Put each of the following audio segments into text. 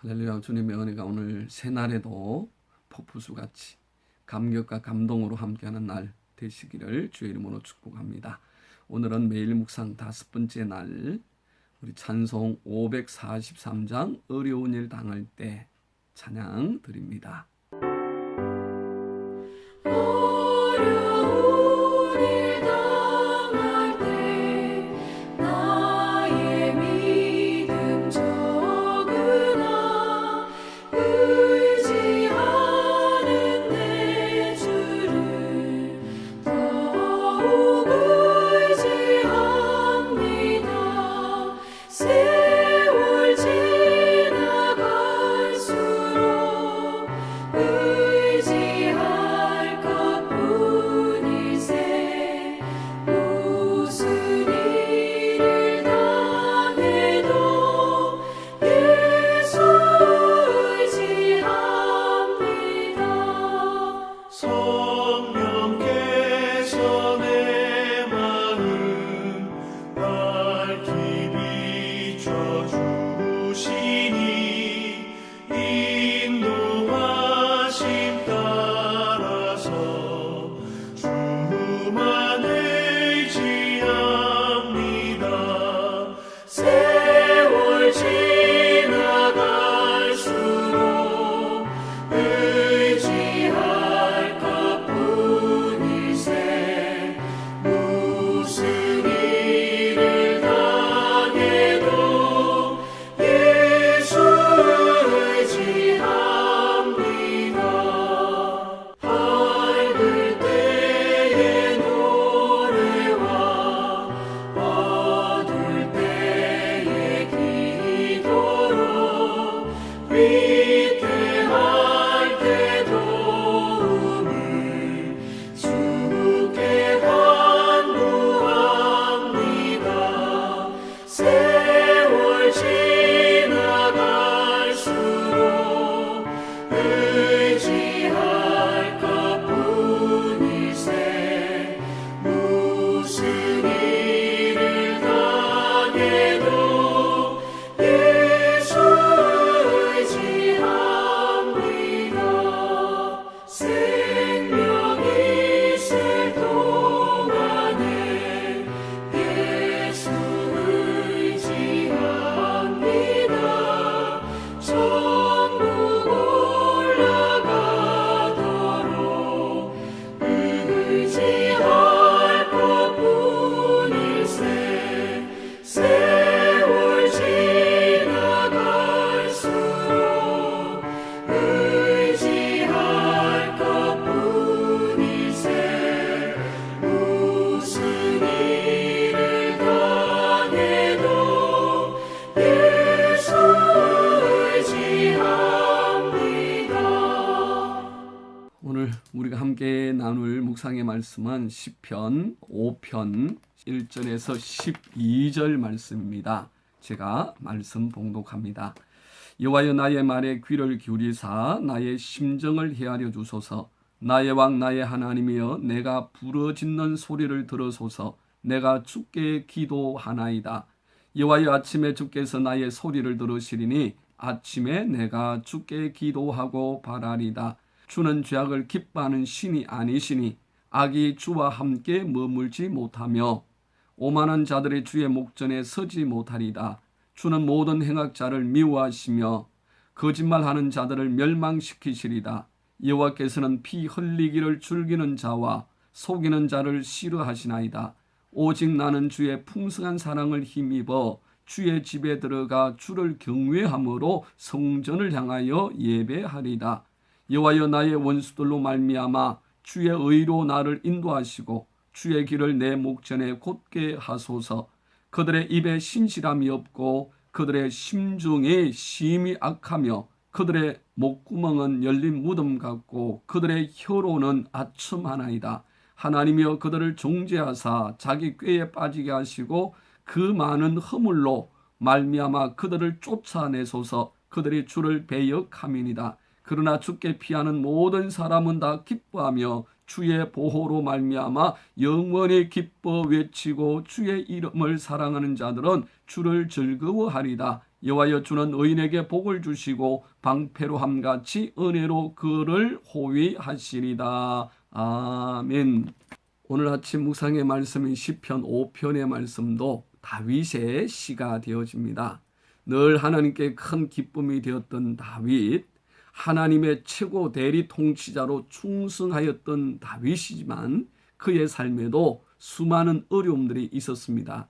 할렐루야 주님의 은혜가 오늘 새날에도 폭포수같이 감격과 감동으로 함께하는 날 되시기를 주의 이름으로 축복합니다. 오늘은 매일 묵상 다섯 번째 날 우리 찬송 543장 어려운 일 당할 때 찬양 드립니다. 말씀은 시편 5편 1절에서 12절 말씀입니다. 제가 말씀 봉독합니다. 여호와여 나의 말에 귀를 기울이사 나의 심정을 헤아려 주소서. 나의 왕 나의 하나님이여 내가 부르짖는 소리를 들으소서. 내가 주께 기도하나이다. 여호와여 아침에 주께서 나의 소리를 들으시리니 아침에 내가 주께 기도하고 바라리다. 주는 죄악을 기뻐하는 신이 아니시니 악이 주와 함께 머물지 못하며 오만한 자들의 주의 목전에 서지 못하리다. 주는 모든 행악자를 미워하시며 거짓말하는 자들을 멸망시키시리다. 여호와께서는 피 흘리기를 즐기는 자와 속이는 자를 싫어하시나이다. 오직 나는 주의 풍성한 사랑을 힘입어 주의 집에 들어가 주를 경외함으로 성전을 향하여 예배하리다. 여호와여 나의 원수들로 말미암아 주의 의로 나를 인도하시고 주의 길을 내 목전에 곧게 하소서. 그들의 입에 신실함이 없고 그들의 심중이 심히 악하며 그들의 목구멍은 열린 무덤 같고 그들의 혀로는 아첨 하나이다. 하나님이여 그들을 종죄하사 자기 꾀에 빠지게 하시고 그 많은 허물로 말미암아 그들을 쫓아내소서 그들이 주를 배역함이니이다. 그러나 주께 피하는 모든 사람은 다 기뻐하며 주의 보호로 말미암아 영원히 기뻐 외치고 주의 이름을 사랑하는 자들은 주를 즐거워하리다. 여호와여 주는 의인에게 복을 주시고 방패로 함 같이 은혜로 그를 호위하시리다. 아멘. 오늘 아침 묵상의 말씀인 시편 5편의 말씀도 다윗의 시가 되어집니다. 늘 하나님께 큰 기쁨이 되었던 다윗, 하나님의 최고 대리 통치자로 충성하였던 다윗이지만 그의 삶에도 수많은 어려움들이 있었습니다.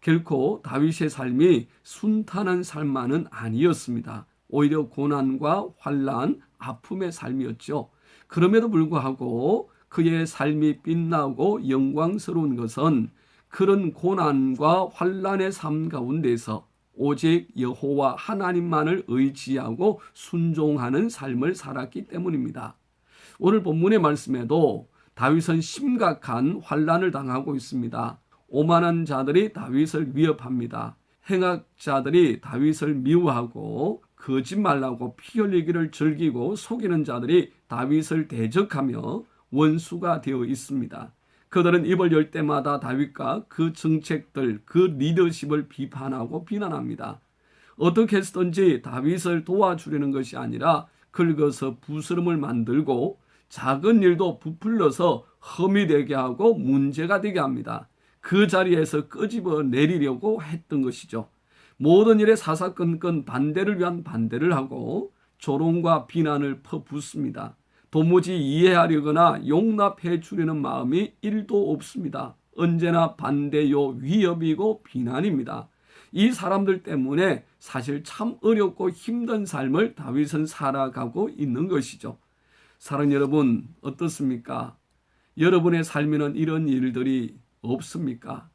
결코 다윗의 삶이 순탄한 삶만은 아니었습니다. 오히려 고난과 환란, 아픔의 삶이었죠. 그럼에도 불구하고 그의 삶이 빛나고 영광스러운 것은 그런 고난과 환란의 삶 가운데서 오직 여호와 하나님만을 의지하고 순종하는 삶을 살았기 때문입니다. 오늘 본문의 말씀에도 다윗은 심각한 환란을 당하고 있습니다. 오만한 자들이 다윗을 위협합니다. 행악자들이 다윗을 미워하고 거짓말하고 피 흘리기를 즐기고 속이는 자들이 다윗을 대적하며 원수가 되어 있습니다. 그들은 입을 열 때마다 다윗과 그 정책들, 그 리더십을 비판하고 비난합니다. 어떻게 해서든지 다윗을 도와주려는 것이 아니라 긁어서 부스럼을 만들고 작은 일도 부풀려서 험이 되게 하고 문제가 되게 합니다. 그 자리에서 끄집어 내리려고 했던 것이죠. 모든 일에 사사건건 반대를 위한 반대를 하고 조롱과 비난을 퍼붓습니다. 도무지 이해하려거나 용납해 주려는 마음이 1도 없습니다. 언제나 반대요 위협이고 비난입니다. 이 사람들 때문에 사실 참 어렵고 힘든 삶을 다윗은 살아가고 있는 것이죠. 사랑 여러분 어떻습니까? 여러분의 삶에는 이런 일들이 없습니까?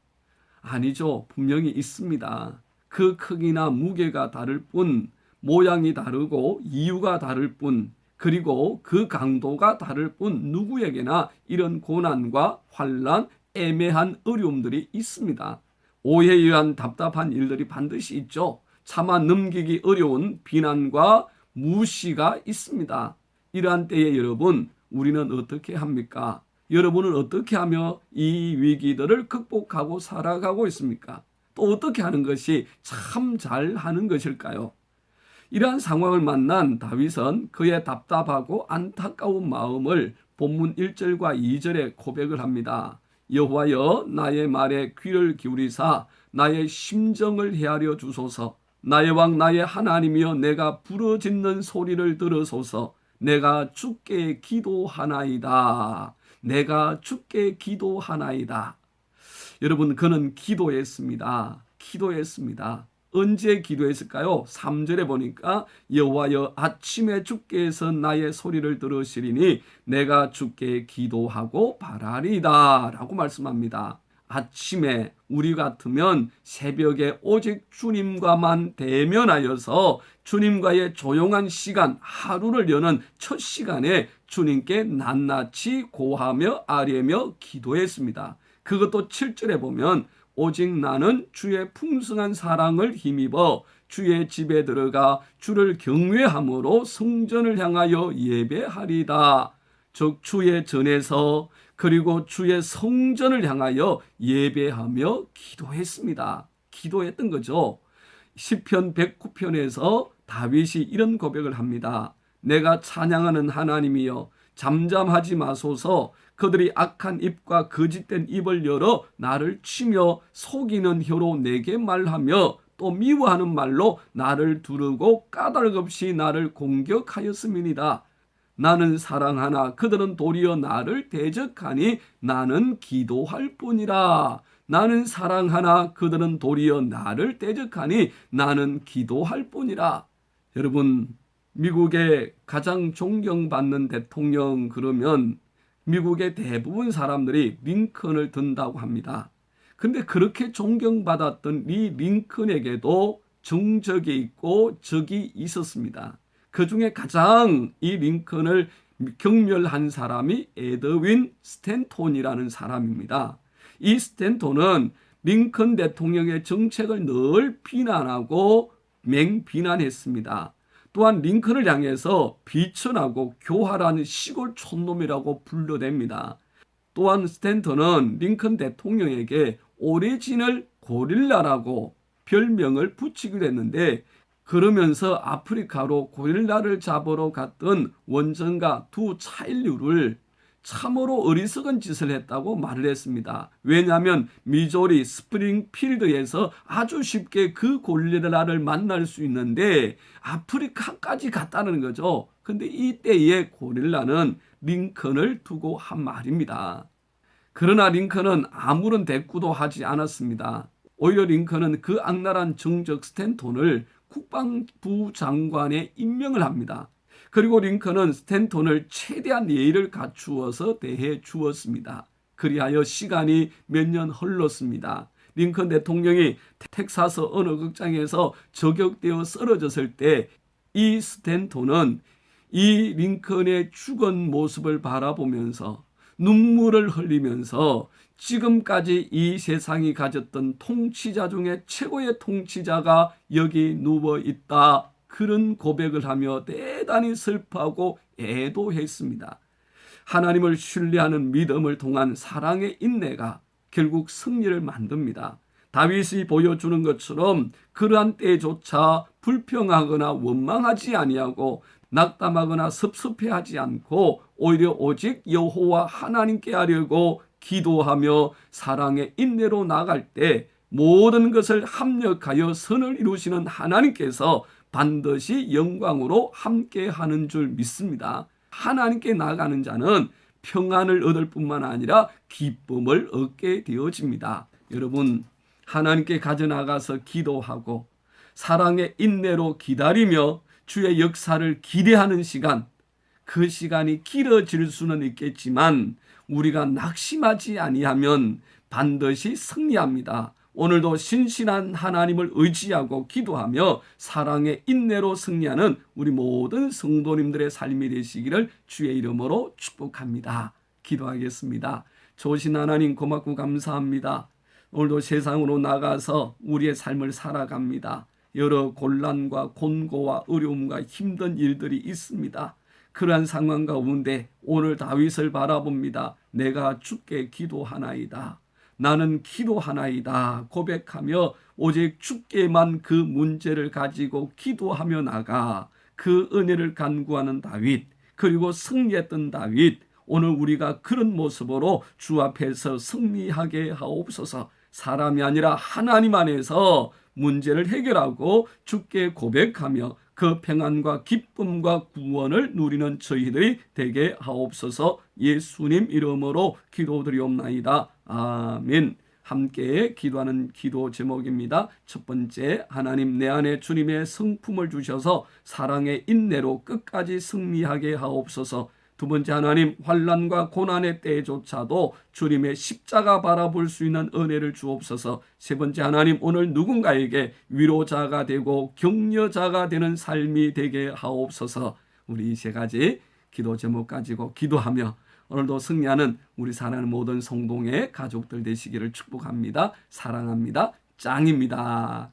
아니죠. 분명히 있습니다. 그 크기나 무게가 다를 뿐, 모양이 다르고 이유가 다를 뿐, 그리고 그 강도가 다를 뿐 누구에게나 이런 고난과 환란, 애매한 어려움들이 있습니다. 오해에 의한 답답한 일들이 반드시 있죠. 차마 넘기기 어려운 비난과 무시가 있습니다. 이러한 때에 여러분, 우리는 어떻게 합니까? 여러분은 어떻게 하며 이 위기들을 극복하고 살아가고 있습니까? 또 어떻게 하는 것이 참 잘 하는 것일까요? 이러한 상황을 만난 다윗은 그의 답답하고 안타까운 마음을 본문 1절과 2절에 고백을 합니다. 여호와여 나의 말에 귀를 기울이사 나의 심정을 헤아려 주소서 나의 왕 나의 하나님이여 내가 부르짖는 소리를 들으소서 내가 주께 기도하나이다. 내가 주께 기도하나이다. 여러분 그는 기도했습니다. 기도했습니다. 언제 기도했을까요? 3절에 보니까 여호와여 아침에 주께서 나의 소리를 들으시리니 내가 주께 기도하고 바라리다라고 말씀합니다. 아침에 우리 같으면 새벽에 오직 주님과만 대면하여서 주님과의 조용한 시간, 하루를 여는 첫 시간에 주님께 낱낱이 고하며 아뢰며 기도했습니다. 그것도 7절에 보면 오직 나는 주의 풍성한 사랑을 힘입어 주의 집에 들어가 주를 경외함으로 성전을 향하여 예배하리다. 즉 주의 전에서 그리고 주의 성전을 향하여 예배하며 기도했습니다. 기도했던 거죠. 시편 109편에서 다윗이 이런 고백을 합니다. 내가 찬양하는 하나님이여 잠잠하지 마소서 그들이 악한 입과 거짓된 입을 열어 나를 치며 속이는 혀로 내게 말하며 또 미워하는 말로 나를 두르고 까닭 없이 나를 공격하였음이니이다. 나는 사랑하나 그들은 도리어 나를 대적하니 나는 기도할 뿐이라. 나는 사랑하나 그들은 도리어 나를 대적하니 나는 기도할 뿐이라. 여러분, 미국의 가장 존경받는 대통령 그러면 미국의 대부분 사람들이 링컨을 든다고 합니다. 근데 그렇게 존경받았던 이 링컨에게도 정적이 있고 적이 있었습니다. 그 중에 가장 이 링컨을 경멸한 사람이 에드윈 스탠톤이라는 사람입니다. 이 스탠톤은 링컨 대통령의 정책을 늘 비난하고 맹비난했습니다. 또한 링컨을 향해서 비천하고 교활한 시골 촌놈이라고 불러댑니다. 또한 스탠턴은 링컨 대통령에게 오리진을 고릴라라고 별명을 붙이기도 했는데 그러면서 아프리카로 고릴라를 잡으러 갔던 원전가 두 차인류를 참으로 어리석은 짓을 했다고 말을 했습니다. 왜냐하면 미조리 스프링필드에서 아주 쉽게 그 고릴라를 만날 수 있는데 아프리카까지 갔다는 거죠. 근데 이때의 고릴라는 링컨을 두고 한 말입니다. 그러나 링컨은 아무런 대꾸도 하지 않았습니다. 오히려 링컨은 그 악랄한 정적 스탠톤을 국방부 장관에 임명을 합니다. 그리고 링컨은 스탠톤을 최대한 예의를 갖추어서 대해 주었습니다. 그리하여 시간이 몇 년 흘렀습니다. 링컨 대통령이 텍사스 어느 극장에서 저격되어 쓰러졌을 때 이 스탠톤은 이 링컨의 죽은 모습을 바라보면서 눈물을 흘리면서 지금까지 이 세상이 가졌던 통치자 중에 최고의 통치자가 여기 누워 있다. 그런 고백을 하며 대단히 슬퍼하고 애도했습니다. 하나님을 신뢰하는 믿음을 통한 사랑의 인내가 결국 승리를 만듭니다. 다윗이 보여주는 것처럼 그러한 때조차 불평하거나 원망하지 아니하고 낙담하거나 섭섭해하지 않고 오히려 오직 여호와 하나님께 하려고 기도하며 사랑의 인내로 나갈 때 모든 것을 합력하여 선을 이루시는 하나님께서 반드시 영광으로 함께 하는 줄 믿습니다. 하나님께 나가는 자는 평안을 얻을 뿐만 아니라 기쁨을 얻게 되어집니다. 여러분 하나님께 가져 나가서 기도하고 사랑의 인내로 기다리며 주의 역사를 기대하는 시간 그 시간이 길어질 수는 있겠지만 우리가 낙심하지 아니하면 반드시 승리합니다. 오늘도 신실한 하나님을 의지하고 기도하며 사랑의 인내로 승리하는 우리 모든 성도님들의 삶이 되시기를 주의 이름으로 축복합니다. 기도하겠습니다. 조신 하나님 고맙고 감사합니다. 오늘도 세상으로 나가서 우리의 삶을 살아갑니다. 여러 곤란과 곤고와 어려움과 힘든 일들이 있습니다. 그러한 상황 가운데 오늘 다윗을 바라봅니다. 내가 주께 기도하나이다. 나는 기도하나이다. 고백하며 오직 주께만 그 문제를 가지고 기도하며 나가 그 은혜를 간구하는 다윗 그리고 승리했던 다윗 오늘 우리가 그런 모습으로 주 앞에서 승리하게 하옵소서. 사람이 아니라 하나님 안에서 문제를 해결하고 주께 고백하며 그 평안과 기쁨과 구원을 누리는 저희들이 되게 하옵소서 예수님 이름으로 기도드리옵나이다. 아멘. 함께 기도하는 기도 제목입니다. 첫 번째, 하나님 내 안에 주님의 성품을 주셔서 사랑의 인내로 끝까지 승리하게 하옵소서. 두 번째 하나님 환란과 고난의 때조차도 주님의 십자가 바라볼 수 있는 은혜를 주옵소서. 세 번째 하나님 오늘 누군가에게 위로자가 되고 격려자가 되는 삶이 되게 하옵소서. 우리 세 가지 기도 제목 가지고 기도하며 오늘도 승리하는 우리 사랑하는 모든 성동의 가족들 되시기를 축복합니다. 사랑합니다. 짱입니다.